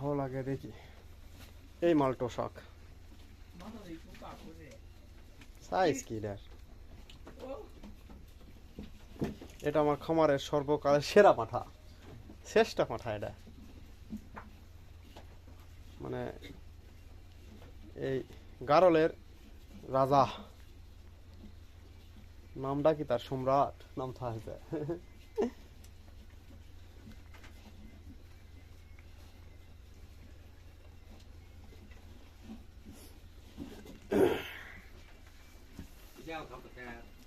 ভালো লাগে দেখি। এই মালটো শাক সাইজ কি এটার এটা আমার খামারের সর্বকালের সেরা পাঠা শ্রেষ্ঠ পাঠা এটা। মানে এই গারলের রাজা। নামটা কি তার সম্রাট? নাম থাকে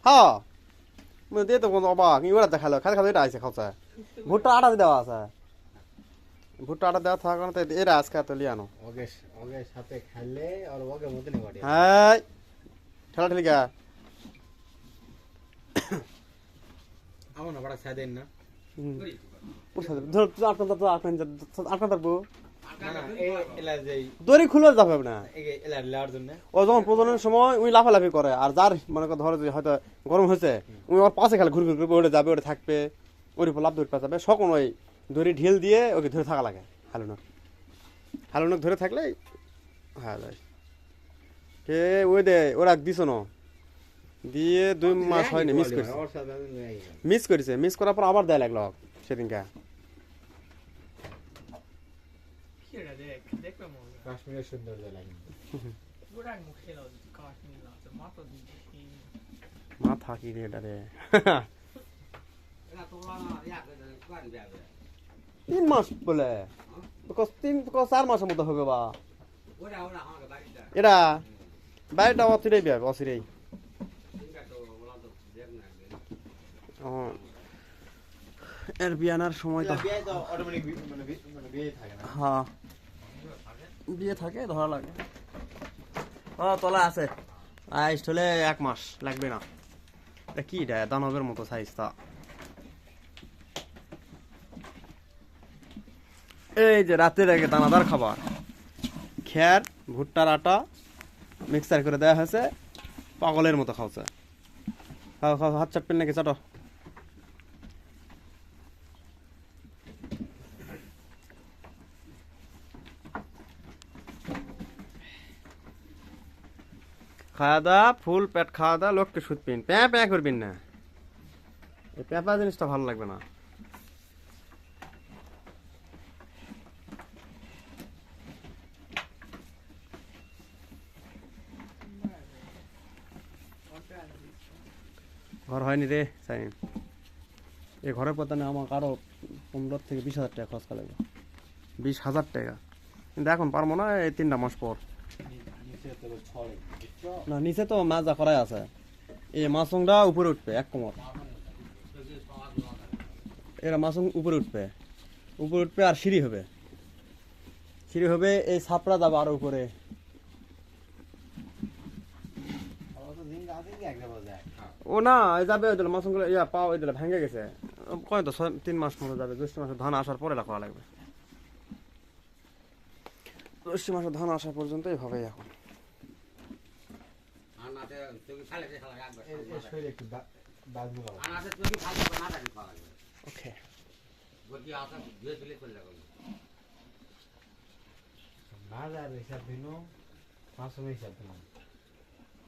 হ্যাঁ দিয়ে তো কোনো অবাক ইউরা দেখাল খালি খালি এটা আছে খাওয়া ভুট্টা আটা দেওয়া আছে। ভুট্টা আটা দেওয়া থাকার কারণে তো এরা আজকে এত লিয়ানো ওকে ওকে সাথে খাইলে আর ওকে মধ্যে বাড়ি হ্যাঁ ঠেলা ঠেলি গা আমার না। বড় সাদেন না ধর আপনার আপনার আপনার থাকব না না এই এলা যেই দড়ি খুলে যাবে না। ও যখন প্রজননের সময় উনি লাফালাফি করে আর যার মনে কর ধরো যে হয়তো গরম হয়েছে উনি ওর পাশে খালি ঘুরে ঘুরে ওটা যাবে ওটা থাকবে ওর উপর লাভ দৌড় ওই দড়ি ঢিল দিয়ে ওকে ধরে থাকা লাগে হালুনক হালুনক ধরে থাকলে হ্যাঁ। কে ওই দে ওরা দিছ ন? দিয়ে দুই মাস হয়নি মিস করেছে মিস করেছে মিস করার পর আবার দেয় লাগল সেদিনকে কাশ্মীরের সুন্দর লাগে মাথা থাকি রে এটা রে? তিন মাস বলে। তিন চার মাসের মতো হবে বা। এটা? বাড়িটা অচিরেই বিয়া অচিরেই এর বিয়ানার সময় তো মানে বি- মানে বিয়ে থাকে না। হ্যাঁ। বিয়ে থাকে, ধরা লাগে। ও তলা আছে। আইস হলে এক মাস লাগবে না। এটা কি এটা? দানবের মতো সাইজ তা এই যে রাতের আগে দানাদার খাবার। খ্যার ভুট্টার আটা মিক্সার করে দেওয়া হয়েছে। পাগলের মতো খাওয়াছে খাও খাও হাত চাটবেন নাকি, চাটো। খাওয়া দাওয়া, ফুল পেট খাওয়া দাওয়া, লোককে শুধবেন প্যাঁ প্যাঁ করবেন না। এই প্যাঁপা জিনিসটা ভালো লাগবে না। ঘর হয়নি রে সাইন এই ঘরের প্রধানে আমাকে আরও পনেরো থেকে বিশ হাজার টাকা খরচ লাগবে। বিশ হাজার টাকা। কিন্তু এখন পারব না, এই তিনটা মাস পর। না, নিচে তো মাজা করাই আছে। এই মাছংটা উপরে উঠবে, এক কোমর। এরা মাছং উপরে উঠবে। উপরে উঠবে আর সিঁড়ি হবে। সিঁড়ি হবে, এই ছাপড়া যাবে আরও উপরে। ও না যাবে ওই মাছগুলো ইয়া পাও ওই দিলে ভেঙে গেছে। কয় তো তিন মাস মতো যাবে, জ্যৈষ্ঠ মাসে ধান আসার পরে করা লাগবে। জ্যৈষ্ঠ মাসে ধান আসা পর্যন্ত এইভাবে এখন। না যার হিসাব দিন পাঁচশো হিসাব দিন।